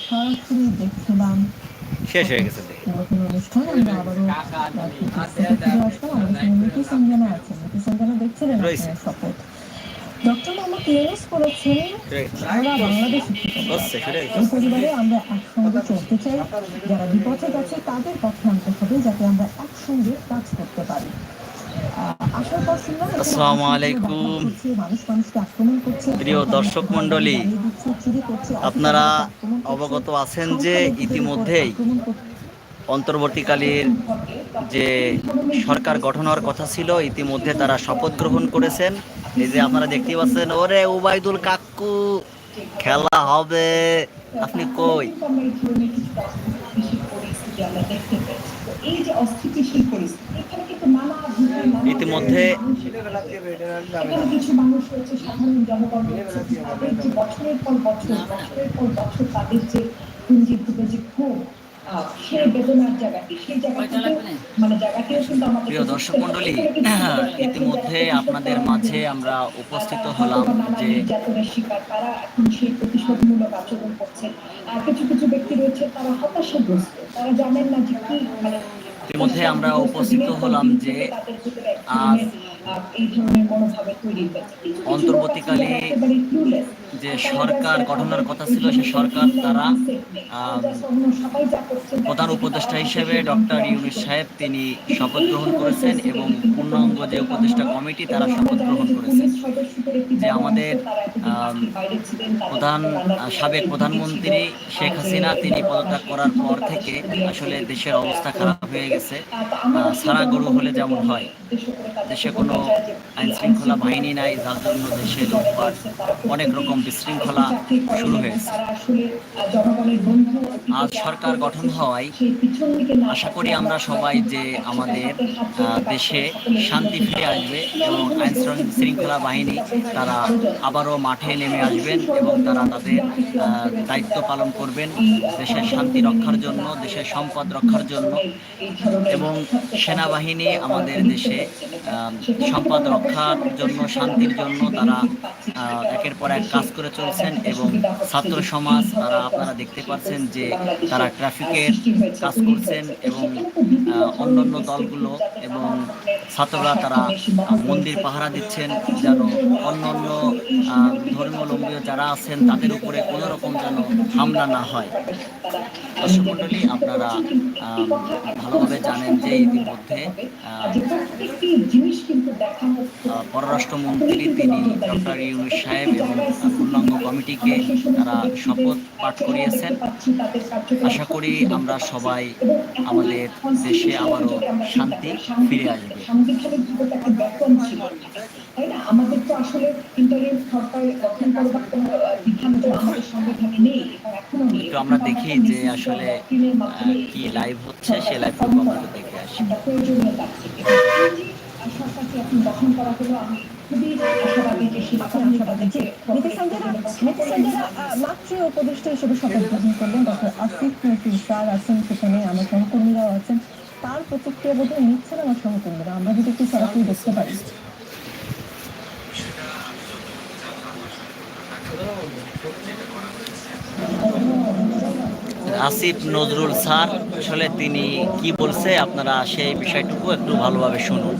সরাসরি দেখছিলাম শেষ হয়ে গেছে শপথ ডক্টর আমরা বাংলাদেশ আমরা একসঙ্গে চলতে চাই যারা বিপথে গেছে তাদের পথে আনতে হবে যাতে আমরা একসঙ্গে কাজ করতে পারি আসসালামু আলাইকুম। প্রিয় দর্শক করছে, আপনারা অবগত আছেন যে ইতিমধ্যেই অন্তর্বর্তীকালীন যে সরকার গঠন হওয়ার কথা ছিল ইতিমধ্যে তারা শপথ গ্রহণ করেছেন। এই যে আপনারা দেখতে পাচ্ছেন ওরে উবাইদুল কাকু খেলা হবে। আপনি কই? এই যে অস্থিতিশীল পরিস্থিতি এখানে কিন্তু নানা ধরনের নানা ইতিমধ্যে এখানে কিছু মানুষ রয়েছে সাধারণ জনগণ রয়েছে। তাদের যে বছরের পর বছর বছরের পর বছর তাদের যে পুঞ্জীভূত যে ক্ষোভ আহ, সেই বেদনার জায়গাটি সেই জায়গাটি মানে প্রিয় দর্শক মণ্ডলী ইতিমধ্যে আপনাদের মাঝে আমরা উপস্থিত হলাম যে শিকার তারা এখন সেই প্রতিশোধমূলক আচরণ করছে। আর কিছু কিছু ব্যক্তি রয়েছে তারা হতাশাগ্রস্ত। তারা জানেন না যে কি মানে ইতিমধ্যে আমরা উপস্থিত হলাম যে আজ অন্তর্বর্তীকালে। যে সরকার গঠনের কথা ছিল, সে সরকার তারা প্রধান উপদেষ্টা হিসেবে ডক্টর ইউনুস সাহেব তিনি শপথ গ্রহণ করেছেন এবং পূর্ণাঙ্গ যে উপদেষ্টা কমিটি, তারা শপথ গ্রহণ করেছেন যে আমাদের প্রধান, সাবেক প্রধানমন্ত্রী শেখ হাসিনা, তিনি পদত্যাগ করার পর থেকে আসলে দেশের অবস্থা খারাপ হয়ে গেছে। সারা গরু হলে যেমন হয়। দেশে কোনো আইন শৃঙ্খলা বাহিনী নাই, যার জন্য দেশে অনেক রকম বিশৃঙ্খলা শুরু হয়েছে। আজ সরকার গঠন হওয়ায় আশা করি আমরা সবাই যে আমাদের দেশে শান্তি ফিরে আসবে এবং আইন শৃঙ্খলা বাহিনী তারা আবারও মাঠে নেমে আসবেন এবং তারা তাদের দায়িত্ব পালন করবেন দেশের শান্তি রক্ষার জন্য, দেশের সম্পদ রক্ষার জন্য। এবং সেনাবাহিনী আমাদের দেশে সম্পদ রক্ষার জন্য, শান্তির জন্য তারা একের পর এক কাজ করে চলছেন এবং ছাত্র সমাজ তারা আপনারা দেখতে পাচ্ছেন যে তারা ট্রাফিকের কাজ করছেন এবং অন্যান্য দলগুলো এবং ছাত্ররা তারা মন্দির পাহারা দিচ্ছেন যেন অন্যান্য আহ, ধর্মাবলম্বী যারা আছেন তাদের উপরে কোনো রকম যেন হামলা না হয়। দর্শক আপনারা ভালোভাবে জানেন যে ইতিমধ্যে পররাষ্ট্রমন্ত্রী তিনি ডক্টর ইউনুস সাহেব এবং পূর্ণাঙ্গ কমিটিকে তারা শপথ পাঠ করিয়েছেন। আশা করি আমরা সবাই আমাদের দেশে আবারও শান্তি ফিরে আসবে। আমরা দেখি যে আসলে কি লাইভ হচ্ছে, সে লাইভ আমরা দেখে আসি। আমি উপদেষ্টা হিসেবে আসিফ নজরুল স্যার আছেন সেখানে আছেন তার প্রতিক্রিয়া নিচ্ছেন আমার আমরা যদি একটু দেখতে আসিফ নজরুল স্যার, আসলে তিনি কি বলছে আপনারা সেই বিষয়টুকু একটু ভালোভাবে শুনুন।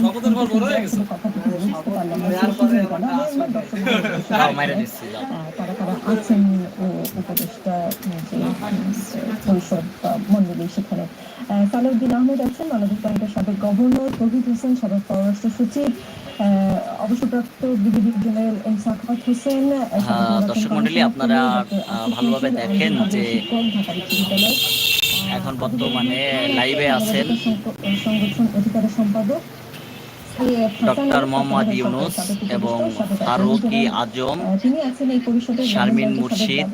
শপথের পর বড় হয়ে গেছে দাও, মাইরা দিচ্ছি, উপদেষ্টা পরিষদ মন্ডলী সেখানে সালাউদ্দিন আহমেদ আছেন মানবিক ব্যাংকের সাবেক গভর্নর তহিদ হোসেন সাবেক পররাষ্ট্র সচিব অবসরপ্রাপ্ত brigadier general M Sakhawat Hossain দর্শক কমিশনার আপনারা, ভালোভাবে দেখেন যে এখন বর্তমানে লাইভে আছেন। সংগঠন অধিকারের সম্পাদক ডক্টর মোহাম্মদ ইউনুস এবং ফারুকি আজম, শারমিন মুর্শিদ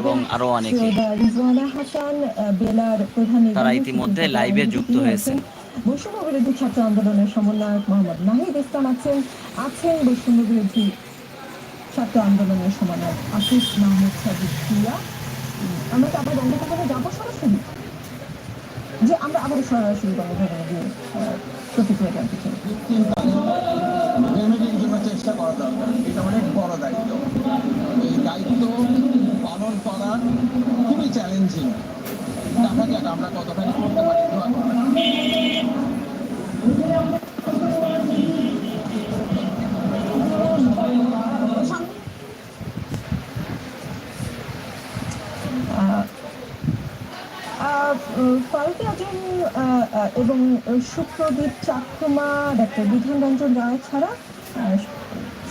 এবং আরও অনেকে। তারা ইতিমধ্যে লাইভে যুক্ত হয়েছেন। বৈষম্য বিরোধী ছাত্র আন্দোলনের সমন্বয়ক মোহাম্মদ নাহিদ ইসলাম আছেন। আছেন বৈষম্য বিরোধী ছাত্র আন্দোলনের সমন্বয়ক আসিফ মাহমুদ সাদিক আমরা কি আবার বঙ্গভবনে যাব সরাসরি? যে আমরা আবার সরাসরি বঙ্গভবনে গিয়ে আহ, প্রতিক্রিয়া জানতে চাই চেষ্টা করা দরকার এটা অনেক বড় দায়িত্ব এই দায়িত্ব পালন করা খুবই চ্যালেঞ্জিং দেখা যাক আমরা কতখানি করতে পারি দোয়া ফারুকী আজম এবং সুপ্রদীপ চাকমা, ডাক্তার বিধান রঞ্জন রায় ছাড়া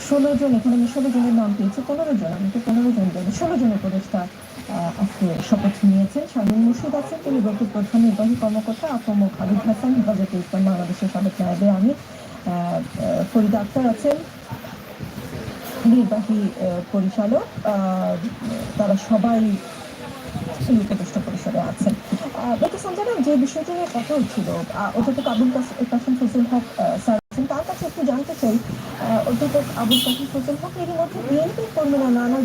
ষোলো জন, এখানে আমি ষোলো জনের নাম পেয়েছি, পনেরো জন, আমি তো পনেরো জন বলি। ষোলো জন উপদেষ্টা আজকে শপথ নিয়েছেন। শামীম মুর্শিদ আছেন, তিনি বলতে প্রধান নির্বাহী কর্মকর্তা আপম খালিদ হাসান, হেফাজতে ইসলাম বাংলাদেশের সাবেক নায়বে আমি ফরিদা আক্তার আছেন, নির্বাহী পরিচালক। তারা সবাই উপদেষ্টা পরিষদে আছেন। ডক্টর যে বিষয়টি নিয়ে কথা হচ্ছিল অধ্যাপক আবুল কাস- কাসিম ফজল হক স্যার তার কাছে একটু জানতে চাই অধ্যাপক আবুল কাসিম ফজল হক এর মধ্যে বিএনপির কর্মীরা নানা